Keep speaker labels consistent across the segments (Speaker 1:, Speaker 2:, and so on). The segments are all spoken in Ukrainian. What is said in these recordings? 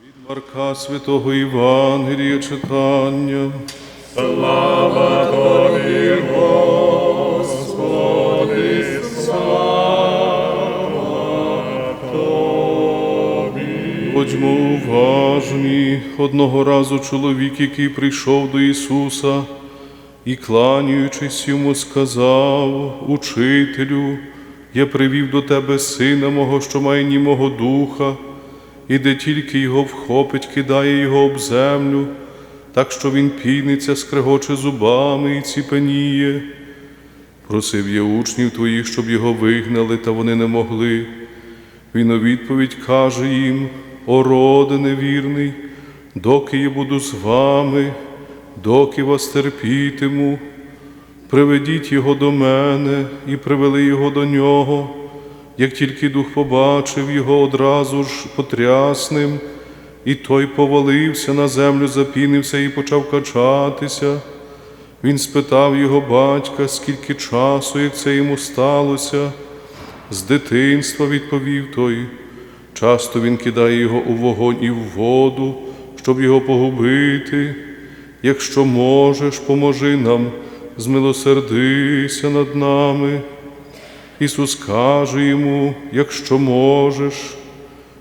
Speaker 1: Від Марка Святого Євангелія читання. Слава. Будьмо уважні. Одного разу чоловік, який прийшов до Ісуса і, кланяючись йому, сказав: Учителю, я привів до тебе сина мого, що має німого духа, і де тільки його вхопить, кидає його об землю, так що він піниться, скрегоче зубами і ціпеніє. Просив я учнів твоїх, щоб його вигнали, та вони не могли. Він у відповідь каже їм, о роде невірний, доки я буду з вами, доки вас терпітиму, приведіть його до мене і привели його до нього. Як тільки дух побачив його одразу ж потрясним, і той повалився на землю, запінився і почав качатися. Він спитав його батька, скільки часу, як це йому сталося. З дитинства відповів той. Часто він кидає його у вогонь і в воду, щоб його погубити. Якщо можеш, поможи нам, змилосердися над нами. Ісус каже йому, якщо можеш,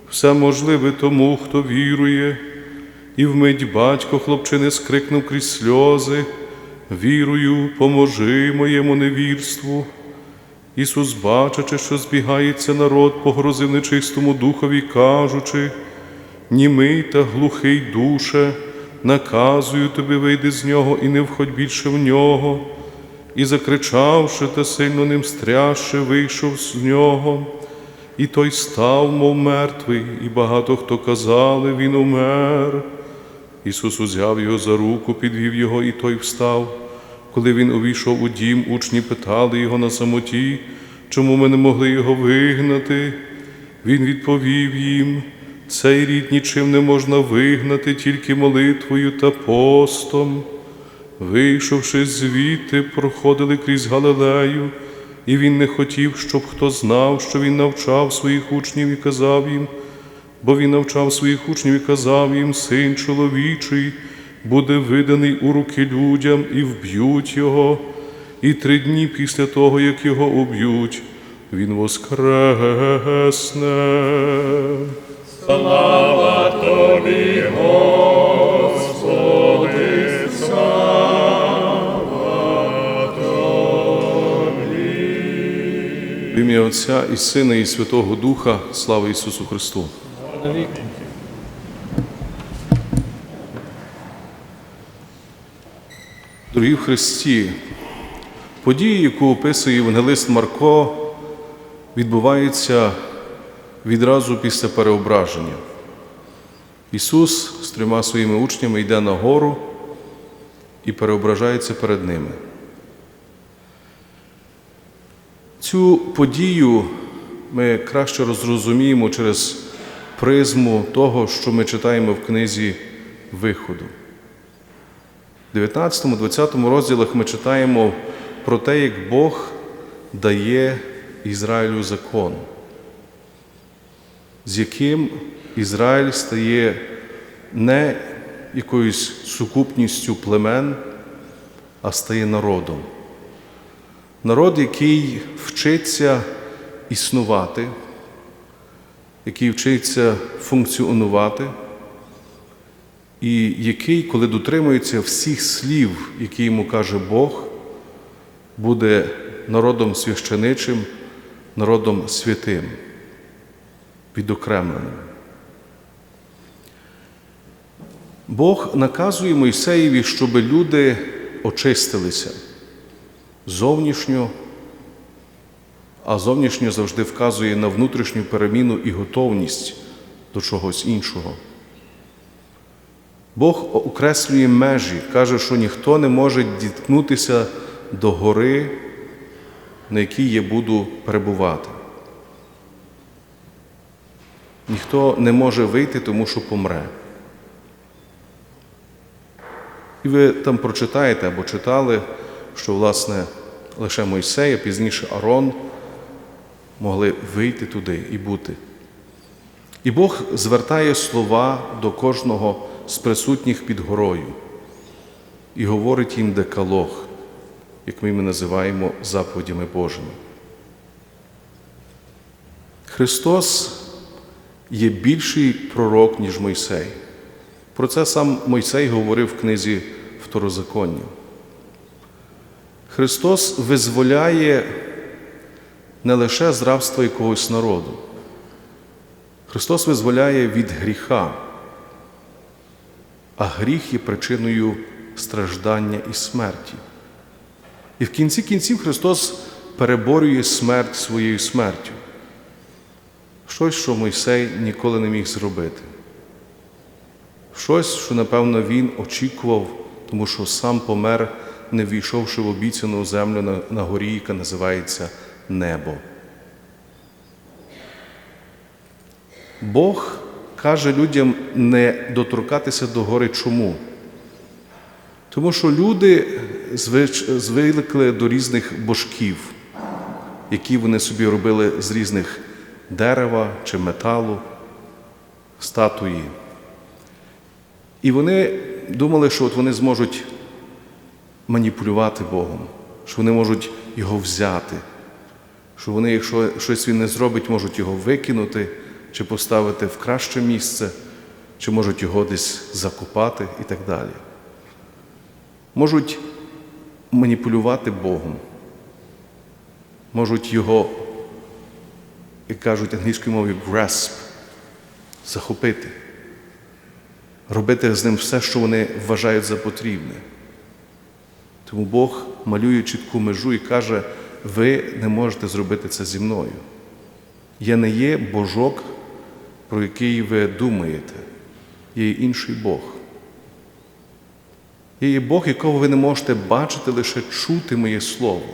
Speaker 1: все можливе тому, хто вірує, і вмить батько хлопчини скрикнув крізь сльози, вірую, поможи моєму невірству. Ісус, бачачи, що збігається народ, погрозив нечистому духові, кажучи, німий та глухий душе, наказую тобі, вийди з нього і не входь більше в нього. І, закричавши та сильно ним стрясши, вийшов з нього, і той став, мов мертвий, і багато хто казали, він умер. Ісус узяв його за руку, підвів його, і той встав. Коли він увійшов у дім, учні питали його на самоті, чому ми не могли його вигнати. Він відповів їм: цей рід нічим не можна вигнати, тільки молитвою та постом. Вийшовши звідти, проходили крізь Галилею, і він не хотів, щоб хто знав, що він навчав своїх учнів і казав їм, бо він навчав своїх учнів і казав їм, син чоловічий, буде виданий у руки людям і вб'ють його, і три дні після того, як його уб'ють, він воскресне. В ім'я Отця і Сина, і Святого Духа, слава Ісусу Христу. Дорогі в Христі, події, яку описує Євангелист Марко, відбуваються відразу після переображення. Ісус з трьома своїми учнями йде на гору і переображається перед ними. Цю подію ми краще розрозуміємо через призму того, що ми читаємо в книзі Виходу. В 19-20 розділах ми читаємо про те, як Бог дає Ізраїлю закон, з яким Ізраїль стає не якоюсь сукупністю племен, а стає народом. Народ, який вчиться існувати, який вчиться функціонувати, і який, коли дотримується всіх слів, які йому каже Бог, буде народом священичим, народом святим, відокремленим. Бог наказує Мойсеєві, щоб люди очистилися зовнішньо, а зовнішньо завжди вказує на внутрішню переміну і готовність до чогось іншого. Бог окреслює межі, каже, що ніхто не може діткнутися до гори, на якій я буду перебувати. Ніхто не може вийти, тому що помре. І ви там прочитаєте або читали, що, власне, лише Мойсей, а пізніше Арон могли вийти туди і бути. І Бог звертає слова до кожного з присутніх під горою і говорить їм декалог, як ми їм називаємо заповідями Божими. Христос є більший пророк, ніж Мойсей. Про це сам Мойсей говорив в книзі Второзаконня. Христос визволяє не лише з рабства якогось народу. Христос визволяє від гріха, а гріх є причиною страждання і смерті. І в кінці кінців Христос переборює смерть своєю смертю. Щось, що Мойсей ніколи не міг зробити. Щось, що, напевно, він очікував, тому що сам помер, не війшовши в обіцяну землю на, на горі, яка називається небо. Бог каже людям не доторкатися до гори чому? Тому що люди звикли до різних божків, які вони собі робили з різних дерева чи металу, статуї. І вони думали, що от вони зможуть маніпулювати Богом, що вони можуть його взяти, що вони, якщо щось він не зробить, можуть його викинути чи поставити в краще місце, чи можуть його десь закопати і так далі. Можуть маніпулювати Богом, можуть його, як кажуть англійською мовою, grasp, захопити, робити з ним все, що вони вважають за потрібне. Тому Бог малює чітку межу і каже, ви не можете зробити це зі мною. Я не є Божок, про який ви думаєте, є інший Бог. Є Бог, якого ви не можете бачити, лише чути моє Слово.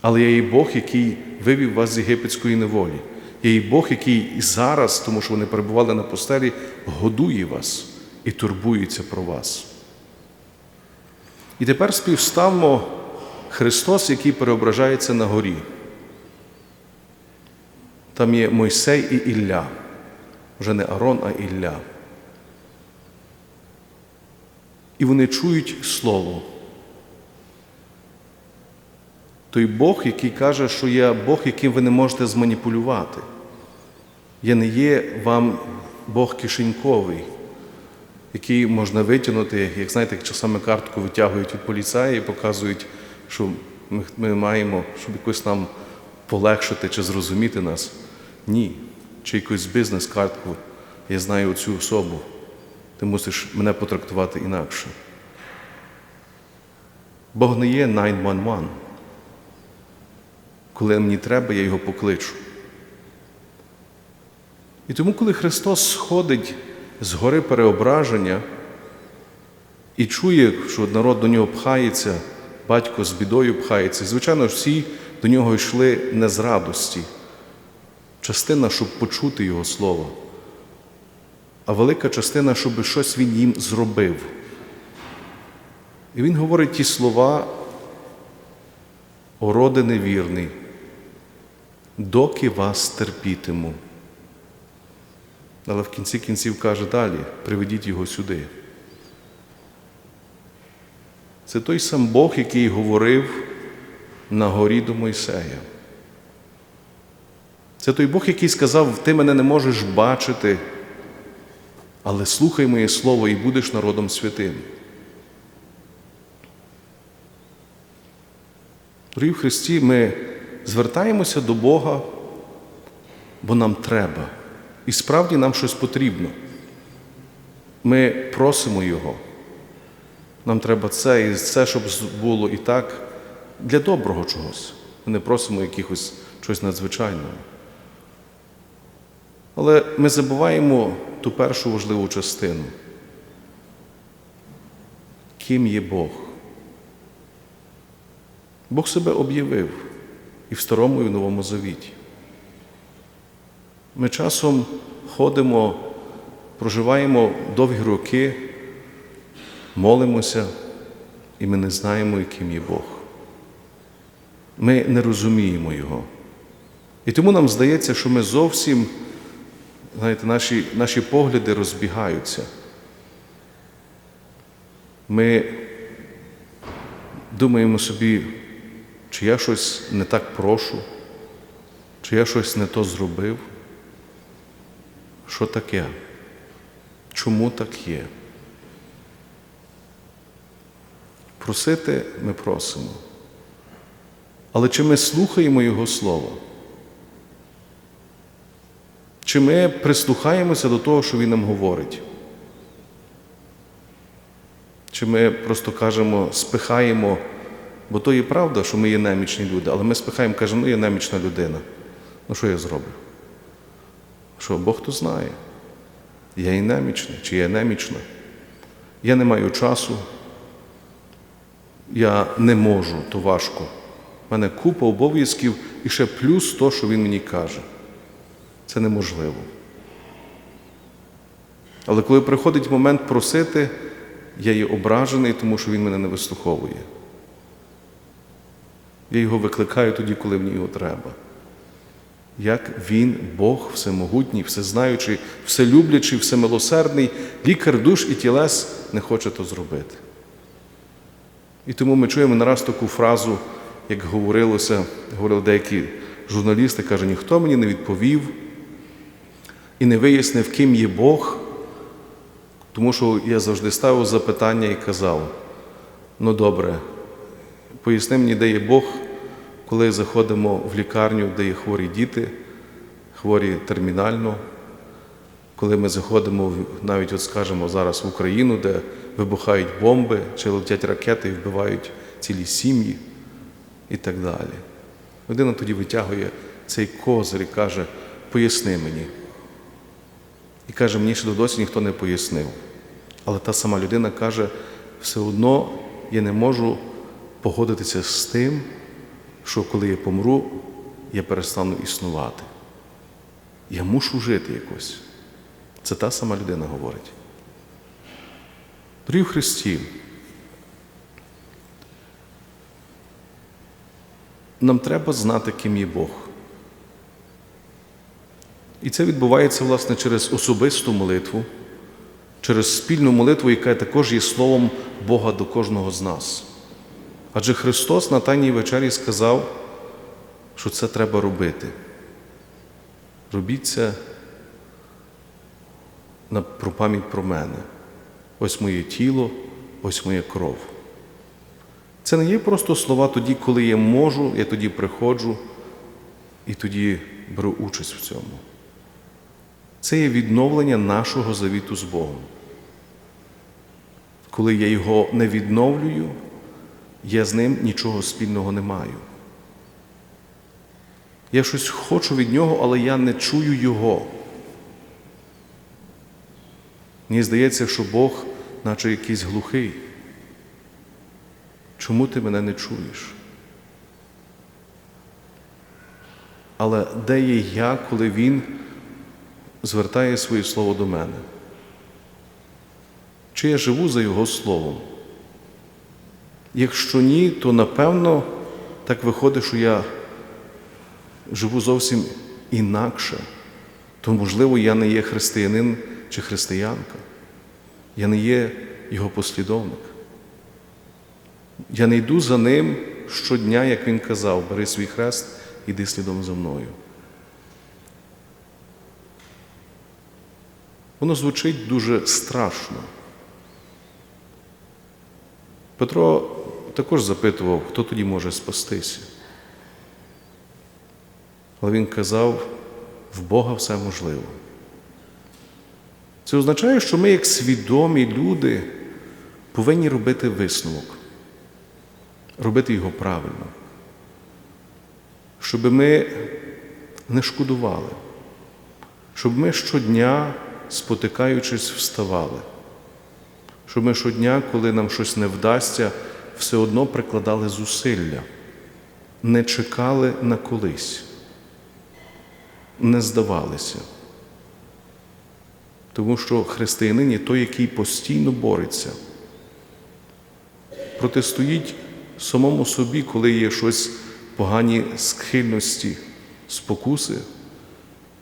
Speaker 1: Але є Бог, який вивів вас з єгипетської неволі. Є Бог, який і зараз, тому що вони перебували на постелі, годує вас і турбується про вас. І тепер співставмо Христос, який переображається на горі. Там є Мойсей і Ілля, вже не Арон, а Ілля. І вони чують Слово. Той Бог, який каже, що я Бог, яким ви не можете зманіпулювати. Я не є вам Бог кишеньковий, який можна витягнути, як знаєте, як часами картку витягують від поліцая і показують, що ми, ми маємо, щоб якось нам полегшити чи зрозуміти нас. Ні. Чи якусь бізнес-картку, я знаю цю особу. Ти мусиш мене потрактувати інакше. Бог не є 911. Коли мені треба, я його покличу. І тому, коли Христос сходить з гори переображення і чує, що народ до нього пхається, батько з бідою пхається, звичайно, всі до нього йшли не з радості. Частина, щоб почути Його Слово, а велика частина, щоб щось Він їм зробив. І Він говорить ті слова, о роде невірний, доки вас терпітиму. Але в кінці кінців каже далі, приведіть його сюди. Це той сам Бог, який говорив на горі до Мойсея. Це той Бог, який сказав, ти мене не можеш бачити, але слухай моє слово і будеш народом святим. Дорогі в Христі, ми звертаємося до Бога, бо нам треба. І справді нам щось потрібно. Ми просимо Його. Нам треба це і це, щоб було і так для доброго чогось. Ми не просимо якихось чогось надзвичайного. Але ми забуваємо ту першу важливу частину. Ким є Бог? Бог себе об'явив і в Старому, і в Новому Завіті. Ми часом ходимо, проживаємо довгі роки, молимося, і ми не знаємо, яким є Бог. Ми не розуміємо Його. І тому нам здається, що ми зовсім, знаєте, наші, наші погляди розбігаються. Ми думаємо собі, чи я щось не так прошу, чи я щось не то зробив. Що таке? Чому так є? Просити ми просимо. Але чи ми слухаємо Його Слово? Чи ми прислухаємося до того, що Він нам говорить? Чи ми просто кажемо, спихаємо, бо то є правда, що ми є немічні люди, але ми спихаємо, кажемо, ну я немічна людина. Ну що я зроблю? Що Бог то знає. Я і немічний, чи я немічна. Я не маю часу, я не можу, то важко. У мене купа обов'язків і ще плюс то, що він мені каже. Це неможливо. Але коли приходить момент просити, я є ображений, тому що він мене не вислуховує. Я його викликаю тоді, коли мені його треба. Як він, Бог, всемогутній, всезнаючий, вселюблячий, всемилосердний, лікар душ і тілес не хоче то зробити. І тому ми чуємо нараз таку фразу, як говорилося, говорили деякі журналісти, каже, ніхто мені не відповів і не вияснив, ким є Бог, тому що я завжди ставив запитання і казав: ну добре, поясни мені, де є Бог, коли заходимо в лікарню, де є хворі діти, хворі термінально, коли ми заходимо навіть, от скажемо, зараз в Україну, де вибухають бомби чи летять ракети і вбивають цілі сім'ї і так далі. Людина тоді витягує цей козир і каже, поясни мені. І каже, мені ще досі ніхто не пояснив. Але та сама людина каже, все одно я не можу погодитися з тим, що коли я помру, я перестану існувати. Я мушу жити якось. Це та сама людина говорить. Дорогі в Христі, нам треба знати, ким є Бог. І це відбувається, власне, через особисту молитву, через спільну молитву, яка також є словом Бога до кожного з нас. Адже Христос на Тайній вечері сказав, що це треба робити. Робіть це на про пам'ять про мене. Ось моє тіло, ось моя кров. Це не є просто слова тоді, коли я можу, я тоді приходжу і тоді беру участь в цьому. Це є відновлення нашого завіту з Богом. Коли я його не відновлюю, я з ним нічого спільного не маю. Я щось хочу від нього, але я не чую його. Мені здається, що Бог, наче якийсь глухий. Чому ти мене не чуєш? Але де є я, коли Він звертає своє слово до мене? Чи я живу за Його словом? Якщо ні, то напевно так виходить, що я живу зовсім інакше, то, можливо, я не є християнин чи християнка. Я не є його послідовник. Я не йду за ним щодня, як він казав, бери свій хрест, іди слідом за мною. Воно звучить дуже страшно. Петро також запитував, хто тоді може спастися. Але він казав, в Бога все можливо. Це означає, що ми, як свідомі люди, повинні робити висновок, робити його правильно, щоб ми не шкодували, щоб ми щодня, спотикаючись, вставали, щоб ми щодня, коли нам щось не вдасться, все одно прикладали зусилля, не чекали на колись, не здавалися. Тому що християнин є той, який постійно бореться, протистоїть самому собі, коли є щось погані схильності, спокуси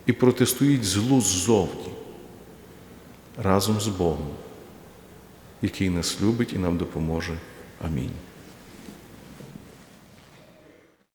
Speaker 1: і протистоїть злу ззовні разом з Богом, який нас любить і нам допоможе. Амінь.